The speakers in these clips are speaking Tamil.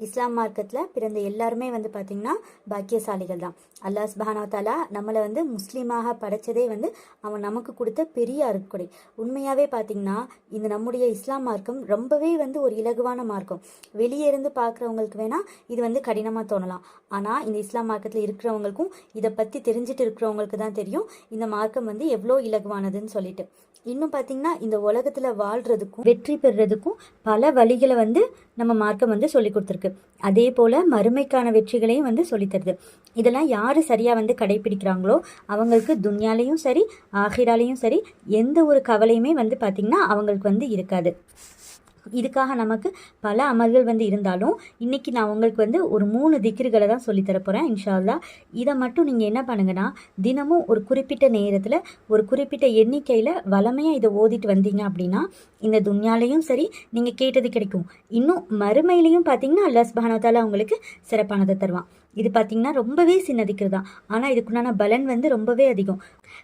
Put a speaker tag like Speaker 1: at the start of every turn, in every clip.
Speaker 1: இஸ்லாம் மார்க்கத்தில் பிறந்த எல்லாருமே வந்து பார்த்திங்கன்னா பாக்கியசாலிகள் தான். அல்லாஹ் சுப்ஹானஹு தாலா நம்மளை வந்து முஸ்லீமாக படைச்சதே வந்து அவன் நமக்கு கொடுத்த பெரிய அருட்கொடை. உண்மையாகவே பார்த்திங்கன்னா இந்த நம்முடைய இஸ்லாம் மார்க்கம் ரொம்பவே வந்து ஒரு இலகுவான மார்க்கம். வெளியே இருந்து பார்க்குறவங்களுக்கு வேணால் இது வந்து கடினமாக தோணலாம். ஆனால் இந்த இஸ்லாம் மார்க்கத்தில் இருக்கிறவங்களுக்கும் இதை பற்றி தெரிஞ்சுட்டு இருக்கிறவங்களுக்கு தான் தெரியும். இந்த மார்க்கம் வந்து எவ்வளோ இலகுவானதுன்னு சொல்லிட்டு. இன்னும் பார்த்தீங்கன்னா இந்த உலகத்தில் வாழ்கிறதுக்கும் வெற்றி பெறுறதுக்கும் பல வழிகளை வந்து நம்ம மார்க்கம் வந்து சொல்லி கொடுத்துருக்கு. அதே போல் மறுமைக்கான வெற்றிகளையும் வந்து சொல்லித்தருது இதெல்லாம் யார் சரியாக வந்து கடைபிடிக்கிறாங்களோ அவங்களுக்கு துன்யாலையும் சரி ஆஹிராலையும் சரி எந்த ஒரு கவலையுமே வந்து பார்த்திங்கன்னா அவங்களுக்கு வந்து இருக்காது. இதுக்காக நமக்கு பல அமல்கள் வந்து இருந்தாலும் இன்றைக்கி நான் உங்களுக்கு வந்து ஒரு மூணு திக்ருகளை தான் சொல்லித்தர போகிறேன் இன்ஷால்லா இதை மட்டும் நீங்கள் என்ன பண்ணுங்கன்னா தினமும் ஒரு குறிப்பிட்ட நேரத்தில் ஒரு குறிப்பிட்ட எண்ணிக்கையில் வளமையாக இதை ஓதிட்டு வந்தீங்க அப்படின்னா இந்த துன்யாலையும் சரி நீங்கள் கேட்டது கிடைக்கும். இன்னும் மறுமையிலையும் பார்த்தீங்கன்னா அல்லாஹ் சுபஹானத்தால உங்களுக்கு சிறப்பானதை தருவான். இது பார்த்தீங்கன்னா ரொம்பவே சின்ன திக்ரு தான். ஆனால் இதுக்குண்டான பலன் வந்து ரொம்பவே அதிகம்.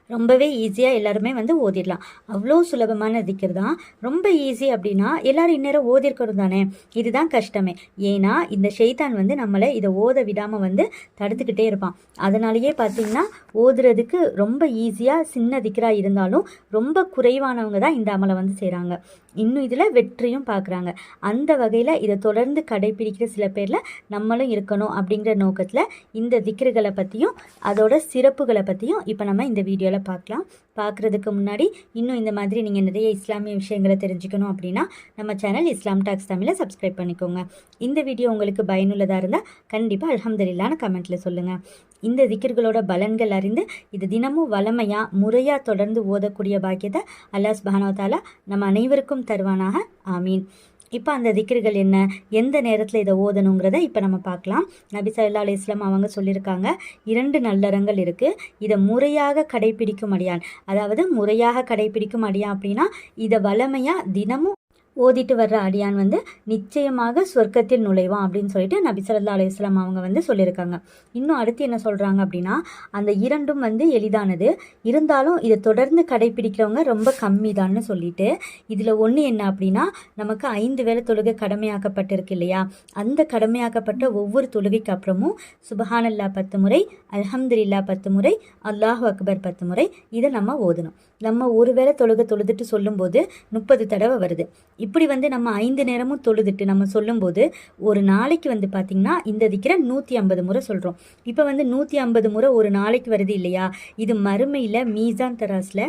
Speaker 1: ரொம்பவே ஈஸியாக எல்லாருமே வந்து ஓதிடலாம். அவ்வளோ சுலபமான திக்கர் தான். ரொம்ப ஈஸி அப்படின்னா எல்லாரும் இந்நேரம் ஓதிருக்கணும் தானே? இதுதான் கஷ்டமே. ஏன்னா இந்த ஷெய்தான் வந்து நம்மளை இதை ஓத விடாமல் வந்து தடுத்துக்கிட்டே இருப்பான். அதனாலேயே பார்த்தீங்கன்னா ஓதுறதுக்கு ரொம்ப ஈஸியாக சின்ன திக்கராக இருந்தாலும் ரொம்ப குறைவானவங்க தான் இந்த அமலை வந்து செய்கிறாங்க இன்னும் இதில் வெற்றியும் பார்க்குறாங்க அந்த வகையில் இதை தொடர்ந்து கடைபிடிக்கிற சில பேரில் நம்மளும் இருக்கணும் அப்படிங்கிற நோக்கத்தில் இந்த திக்ருகளை பற்றியும் அதோட சிறப்புகளை பற்றியும் இப்போ நம்ம இந்த வீடியோவில் பார்க்கலாம் பார்க்குறதுக்கு முன்னாடி இன்னும் இந்த மாதிரி நீங்கள் நிறைய இஸ்லாமிய விஷயங்களை தெரிஞ்சுக்கணும் அப்படின்னா நம்ம சேனல் இஸ்லாம் டாக்ஸ் தமிழை சப்ஸ்கிரைப் பண்ணிக்கோங்க. இந்த வீடியோ உங்களுக்கு பயனுள்ளதாக இருந்தால் கண்டிப்பாக அலமதுல்லான்னு கமெண்ட்டில் சொல்லுங்கள் இந்த திக்கர்களோட பலன்கள் அறிந்து இது தினமும் வளமையாக முறையாக தொடர்ந்து ஓதக்கூடிய பாக்கியத்தை அல்லாஹ் சுபஹானவத்தாலா நம்ம அனைவருக்கும் தருவானாக. ஆமீன். இப்போ அந்த திக்ருகள் என்ன? எந்த நேரத்தில் இதை ஓதணுங்கிறத இப்போ நம்ம பார்க்கலாம். நபி சல்லா அலி இஸ்லாம் அவங்க சொல்லியிருக்காங்க. இரண்டு நல்லறங்கள் இருக்குது இதை முறையாக கடைபிடிக்கும் அடியான். அதாவது முறையாக கடைபிடிக்கும் அடியான் அப்படின்னா இதை வளமையாக தினமும் ஓதிட்டு வர்ற அடியான் வந்து நிச்சயமாக சொர்க்கத்தில் நுழைவான் அப்படின்னு சொல்லிட்டு நபி சல்லா அலுவலாம் அவங்க வந்து சொல்லியிருக்காங்க. இன்னும் அடுத்து என்ன சொல்கிறாங்க அப்படின்னா அந்த இரண்டும் வந்து எளிதானது. இருந்தாலும் இதை தொடர்ந்து கடைபிடிக்கிறவங்க ரொம்ப கம்மி தான்னு சொல்லிட்டு இதில் ஒன்று என்ன அப்படின்னா நமக்கு ஐந்து வேளை தொழுகை கடமையாக்கப்பட்டிருக்கு இல்லையா? அந்த கடமையாக்கப்பட்ட ஒவ்வொரு தொழுகைக்கு அப்புறமும் சுபஹானல்லா பத்து முறை அல்ஹம்துலில்லா பத்து முறை அல்லாஹ் அக்பர் பத்து முறை இதை நம்ம ஓதணும். நம்ம ஒரு வேளை தொழுகை தொழுதுட்டு சொல்லும்போது முப்பது தடவை வருது. இப்படி வந்து நம்ம ஐந்து நேரமும் தொழுதுட்டு நம்ம சொல்லும்போது ஒரு நாளைக்கு வந்து பார்த்திங்கன்னா இந்த திக்கிற நூற்றி ஐம்பது முறை சொல்கிறோம் இப்போ வந்து நூற்றி ஐம்பது முறை ஒரு நாளைக்கு வருது இல்லையா? இது மறுமையில் மீசான் தராஸில்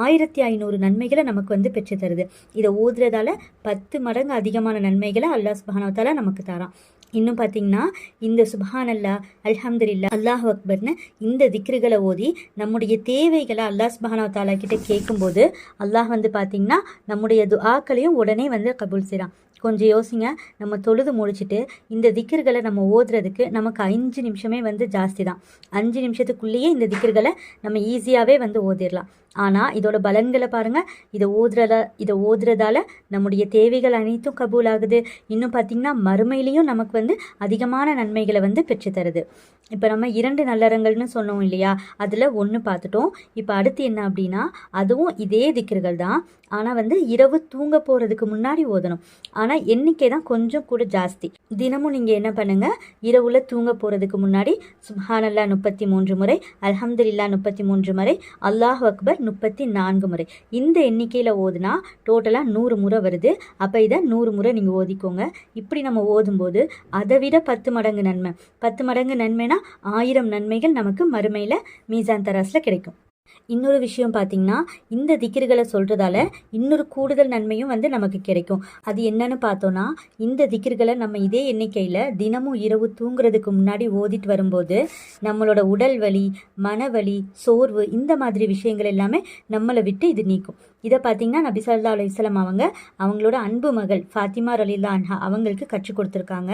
Speaker 1: ஆயிரத்தி ஐநூறு நன்மைகளை நமக்கு வந்து பெற்று தருது. இதை ஓதுறதால பத்து மடங்கு அதிகமான நன்மைகளை அல்லாஹ் சுபானவத்தால நமக்கு தரான் இன்னும் பார்த்தீங்கன்னா இந்த சுபஹான் அல்லா அல்ஹம்துலில்லா அல்லாஹ் அக்பர்னு இந்த திக்ருகளை ஓதி நம்முடைய தேவைகளை அல்லாஹ் சுபஹானா தாலா கிட்ட கேட்கும்போது அல்லாஹ் வந்து பார்த்தீங்கன்னா நம்முடைய துஆக்களையும் உடனே வந்து கபூல் செய்கிறான் கொஞ்சம் யோசிங்க நம்ம தொழுது முடிச்சுட்டு இந்த திக்கர்களை நம்ம ஓதுறதுக்கு நமக்கு அஞ்சு நிமிஷமே வந்து ஜாஸ்தி தான். அஞ்சு நிமிஷத்துக்குள்ளேயே இந்த திக்கர்களை நம்ம ஈஸியாகவே வந்து ஓதிடலாம். ஆனால் இதோட பலன்களை பாருங்கள் இதை ஓதுறதா இதை ஓதுறதால நம்முடைய தேவைகள் அனைத்தும் கபூல் ஆகுது இன்னும் பார்த்திங்கன்னா மறுமையிலையும் நமக்கு வந்து அதிகமான நன்மைகளை வந்து பெற்று தருது. இப்போ நம்ம இரண்டு நல்லறங்கள்னு சொன்னோம் இல்லையா? அதில் ஒன்று பார்த்துட்டோம் இப்போ அடுத்து என்ன அப்படின்னா அதுவும் இதே திக்கர்கள் தான். ஆனால் வந்து இரவு தூங்க போகிறதுக்கு முன்னாடி ஓதணும் ஆனால் எண்ணிக்கை தான் கொஞ்சம் கூட ஜாஸ்தி. தினமும் நீங்கள் என்ன பண்ணுங்கள் இரவுல தூங்க போகிறதுக்கு முன்னாடி சுஹானல்லா முப்பத்தி மூன்று முறை அல்ஹம்துலில்லா முப்பத்தி மூன்று முறை அல்லாஹ் அக்பர் முப்பத்தி நான்கு முறை. இந்த எண்ணிக்கையில் ஓதுனா டோட்டலாக நூறு முறை வருது. அப்போ இதை நூறு முறை நீங்கள் ஓதிக்கோங்க. இப்படி நம்ம ஓதும்போது அதை விட பத்து மடங்கு நன்மை. பத்து மடங்கு நன்மைனா ஆயிரம் நன்மைகள் நமக்கு மறுமையில் மீசான் தராஸில் கிடைக்கும். இன்னொரு விஷயம் பார்த்தீங்கன்னா இந்த திக்கிர்களை சொல்கிறதால இன்னொரு கூடுதல் நன்மையும் வந்து நமக்கு கிடைக்கும். அது என்னன்னு பார்த்தோன்னா இந்த திக்கிர்களை நம்ம இதே எண்ணிக்கையில் தினமும் இரவு தூங்குறதுக்கு முன்னாடி ஓதிட்டு வரும்போது நம்மளோட உடல் வலி மனவலி சோர்வு இந்த மாதிரி விஷயங்கள் எல்லாமே நம்மளை விட்டு இது நீக்கும். இதை பார்த்தீங்கன்னா நபி சல்லா அலுவலாம் அவங்க அவங்களோட அன்பு மகள் ஃபாத்திமா ரலீலா அன்ஹா அவங்களுக்கு கற்றுக் கொடுத்துருக்காங்க.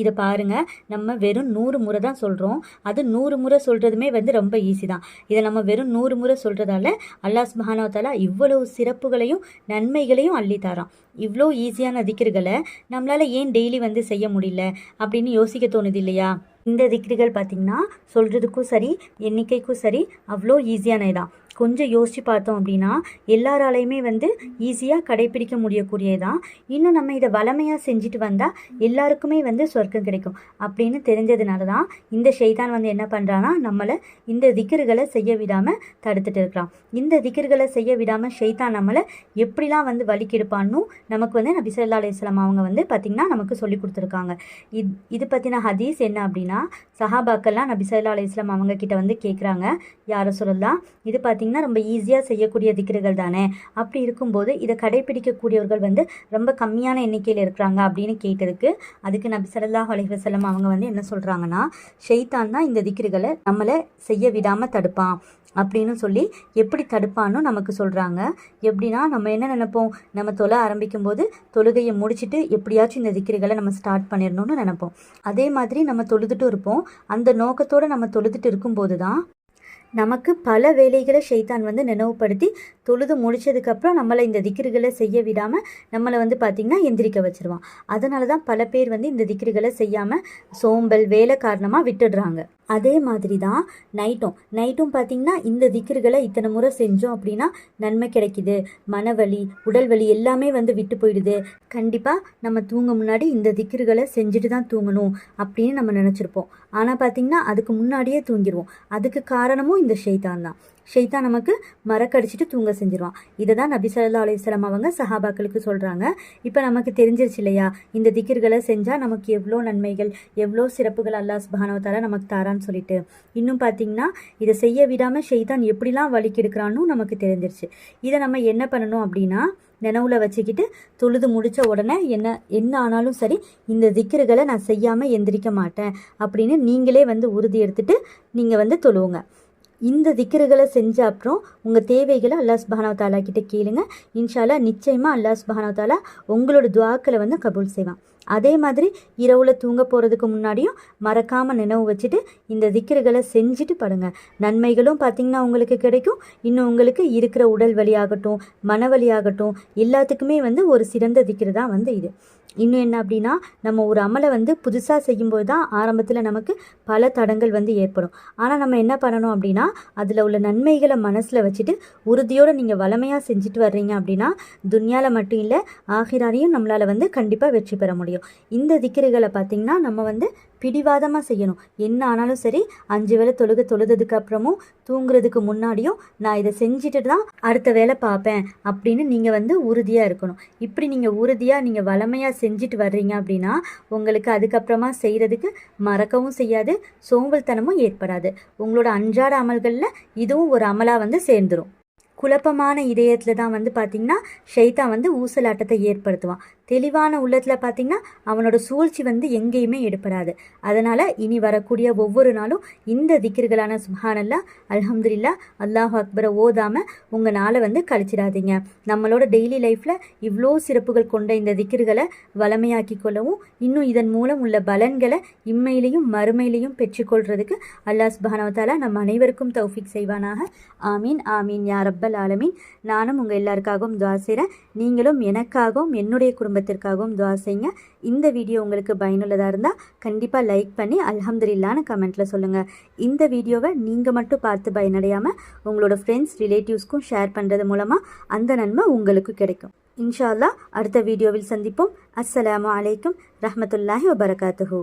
Speaker 1: இதை பாருங்க. நம்ம வெறும் நூறு முறை தான் சொல்கிறோம் அது நூறு முறை சொல்கிறதுமே வந்து ரொம்ப ஈஸி தான். இதை நம்ம வெறும் நூறு முறை சொல்கிறதால அல்லாஹ் சுபஹானவத்தாலா இவ்வளவு சிறப்புகளையும் நன்மைகளையும் அள்ளி தரான் இவ்வளோ ஈஸியான திக்கிர்களை நம்மளால் ஏன் டெய்லி வந்து செய்ய முடியல அப்படின்னு யோசிக்க தோணுது இல்லையா? இந்த திக்ரிகள் பார்த்திங்கன்னா சொல்கிறதுக்கும் சரி எண்ணிக்கைக்கும் சரி அவ்வளோ ஈஸியானதுதான் கொஞ்சம் யோசித்து பார்த்தோம் அப்படின்னா எல்லாராலையுமே வந்து ஈஸியாக கடைப்பிடிக்க முடியக்கூடியதான் இன்னும் நம்ம இதை வளமையாக செஞ்சுட்டு வந்தால் எல்லாருக்குமே வந்து சொர்க்கம் கிடைக்கும். அப்படின்னு தெரிஞ்சதுனால தான் இந்த ஷெய்தான் வந்து என்ன பண்ணுறான்னா நம்மளை இந்த திக்கர்களை செய்ய விடாமல் தடுத்துட்டு இருக்கிறான். இந்த திக்கர்களை செய்ய விடாமல் ஷெய்தான் நம்மளை எப்படிலாம் வந்து வலிக்கெடுப்பான்னு நமக்கு வந்து நபி சொல்லா அலையம் அவங்க வந்து பார்த்திங்கன்னா நமக்கு சொல்லி கொடுத்துருக்காங்க. இது இது பற்றின ஹதீஸ் என்ன அப்படின்னா சஹாபாக்கெல்லாம் நபி சொல்லா அலையம் அவங்க கிட்ட வந்து கேட்குறாங்க யாரை சொல்லலாம் இது பார்த்திங்கன்னா பார்த்திங்கன்னா ரொம்ப ஈஸியாக செய்யக்கூடிய திக்ருகள் தானே? அப்படி இருக்கும்போது இதை கடைபிடிக்கக்கூடியவர்கள் வந்து ரொம்ப கம்மியான எண்ணிக்கையில் இருக்கிறாங்க அப்படின்னு கேட்டதுக்கு அதுக்கு நபி சல்லாஹ் அலைவசல்லம் அவங்க வந்து என்ன சொல்கிறாங்கன்னா ஷெய்தான் தான் இந்த திக்ருகளை நம்மளை செய்ய விடாமல் தடுப்பான் அப்படின்னு சொல்லி எப்படி தடுப்பான்னு நமக்கு சொல்கிறாங்க எப்படின்னா நம்ம என்ன நினைப்போம்? நம்ம தொலை ஆரம்பிக்கும் போது தொழுகையை முடிச்சுட்டு எப்படியாச்சும் இந்த திக்கிரிகளை நம்ம ஸ்டார்ட் பண்ணிடணும்னு நினைப்போம். அதே மாதிரி நம்ம தொழுதுட்டு இருப்போம். அந்த நோக்கத்தோடு நம்ம தொழுதுட்டு இருக்கும்போது தான் நமக்கு பல வேலைகளை ஷைத்தான் வந்து நினைவுபடுத்தி தொழுது முடித்ததுக்கப்புறம் நம்மளை இந்த திக்கிரிகளை செய்ய விடாமல் நம்மளை வந்து பார்த்திங்கன்னா எந்திரிக்க வச்சுருவான். அதனால தான் பல பேர் வந்து இந்த திக்கிரிகளை செய்யாமல் சோம்பல் வேலை காரணமாக விட்டுடுறாங்க. அதே மாதிரி தான் நைட்டும். நைட்டும் பார்த்திங்கன்னா இந்த திக்கிர்களை இத்தனை முறை செஞ்சோம் அப்படின்னா நன்மை கிடைக்கிது. மனவலி உடல் வலி எல்லாமே வந்து விட்டு போயிடுது. கண்டிப்பாக நம்ம தூங்க முன்னாடி இந்த திக்கிர்களை செஞ்சுட்டு தான் தூங்கணும் அப்படின்னு நம்ம நினச்சிருப்போம். ஆனால் பார்த்திங்கன்னா அதுக்கு முன்னாடியே தூங்கிடுவோம் அதுக்கு காரணமும் இந்த ஷெய்தான் தான் ஷெய்தான் நமக்கு மரக்கடிச்சிட்டு தூங்க செஞ்சிருவான். இதை தான் நபி சல்லா அலையம் அவங்க சஹாபாக்களுக்கு சொல்கிறாங்க இப்போ நமக்கு தெரிஞ்சிருச்சு இல்லையா? இந்த திக்கிர்களை செஞ்சால் நமக்கு எவ்வளோ நன்மைகள் எவ்வளோ சிறப்புகள் அல்லாஹ் சுபானவத்தால நமக்கு தாரான்னு சொல்லிட்டு. இன்னும் பார்த்தீங்கன்னா இதை செய்ய விடாமல் ஷெய்தான் எப்படிலாம் வலிக்கெடுக்கிறான்னு நமக்கு தெரிஞ்சிருச்சு. இதை நம்ம என்ன பண்ணணும் அப்படின்னா நினைவுல வச்சுக்கிட்டு தொழுது முடித்த உடனே என்ன என்ன ஆனாலும் சரி இந்த திக்கிர்களை நான் செய்யாமல் எந்திரிக்க மாட்டேன் அப்படின்னு நீங்களே வந்து உறுதி எடுத்துட்டு நீங்கள் வந்து தொழுவுங்க. இந்த திக்கர்களை செஞ்ச அப்புறம் உங்கள் தேவைகளை அல்லாஸ் சுபானவ தாலா கிட்ட கேளுங்க. இன்ஷாலா நிச்சயமாக அல்லாஸ் சுபானவ தாலா உங்களோட துவாக்களை வந்து கபூல் செய்வான். அதே மாதிரி இரவில் தூங்க போகிறதுக்கு முன்னாடியும் மறக்காமல் நினைவு வச்சுட்டு இந்த திக்கர்களை செஞ்சுட்டு படுங்க. நன்மைகளும் பார்த்திங்கன்னா உங்களுக்கு கிடைக்கும். இன்னும் உங்களுக்கு இருக்கிற உடல் வழியாகட்டும் மன வழியாகட்டும் எல்லாத்துக்குமே வந்து ஒரு சிறந்த திக்கர் தான் வந்து இது. இன்னும் என்ன அப்படின்னா நம்ம ஒரு அமலை வந்து புதுசாக செய்யும்போது தான் ஆரம்பத்தில் நமக்கு பல தடங்கள் வந்து ஏற்படும். ஆனால் நம்ம என்ன பண்ணணும் அப்படின்னா அதில் உள்ள நன்மைகளை மனசில் வச்சுட்டு உறுதியோடு நீங்கள் வளமையாக செஞ்சுட்டு வர்றீங்க அப்படின்னா துன்யாவில் மட்டும் இல்லை ஆகிராரையும் நம்மளால் வந்து கண்டிப்பாக வெற்றி பெற முடியும். இந்த திக்கிரிகளை பார்த்திங்கன்னா நம்ம வந்து பிடிவாதமாக செய்யணும். என்ன ஆனாலும் சரி அஞ்சு வேலை தொழுக தொழுதுக்கு அப்புறமும் தூங்குறதுக்கு முன்னாடியும் நான் இதை செஞ்சுட்டு தான் அடுத்த வேலை பார்ப்பேன் அப்படின்னு நீங்கள் வந்து உறுதியாக இருக்கணும். இப்படி நீங்கள் உறுதியாக நீங்கள் வளமையாக செஞ்சுட்டு வர்றீங்க அப்படின்னா உங்களுக்கு அதுக்கப்புறமா செய்கிறதுக்கு மறக்கவும் செய்யாது சோம்பல்தனமும் ஏற்படாது. உங்களோட அன்றாட அமல்களில் இதுவும் ஒரு அமலாக வந்து சேர்ந்துடும் குழப்பமான இதயத்தில் தான் வந்து பார்த்திங்கன்னா ஷைத்தான் வந்து ஊசலாட்டத்தை ஏற்படுத்துவான் தெளிவான உள்ளத்தில் பார்த்திங்கன்னா அவனோட சூழ்ச்சி வந்து எங்கேயுமே எடுப்படாது அதனால் இனி வரக்கூடிய ஒவ்வொரு நாளும் இந்த திக்கிர்களான சுஹானல்லா அலமதுல்லா அல்லாஹ் அக்பரை ஓதாமல் உங்கள் நாளை வந்து கழிச்சிடாதீங்க. நம்மளோட டெய்லி லைஃப்பில் இவ்வளோ சிறப்புகள் கொண்ட இந்த திக்கிர்களை வளமையாக்கி கொள்ளவும் இன்னும் இதன் மூலம் உள்ள பலன்களை இம்மையிலையும் மறுமையிலையும் பெற்றுக்கொள்றதுக்கு அல்லாஹ் சுபானவத்தாலா நம் அனைவருக்கும் தௌஃபிக் செய்வானாக. ஆமீன் ஆமீன் யாரப்ப ரப்பல் ஆலமீன் நானும் உங்கள் எல்லாருக்காகவும் துவா செய்கிறேன் நீங்களும் எனக்காகவும் என்னுடைய குடும்பத்திற்காகவும் துவா செய்யுங்க. இந்த வீடியோ உங்களுக்கு பயனுள்ளதாக இருந்தால் கண்டிப்பாக லைக் பண்ணி அலமதுல்லான்னு கமெண்ட்டில் சொல்லுங்கள் இந்த வீடியோவை நீங்கள் மட்டும் பார்த்து பயனடையாமல் உங்களோட ஃப்ரெண்ட்ஸ் ரிலேட்டிவ்ஸ்க்கும் ஷேர் பண்ணுறது மூலமாக அந்த நன்மை உங்களுக்கு கிடைக்கும். இன்ஷால்லா அடுத்த வீடியோவில் சந்திப்போம். அஸ்ஸலாமு அலைக்கும் ரஹமத்துல்லாஹி வபரகாத்துஹூ.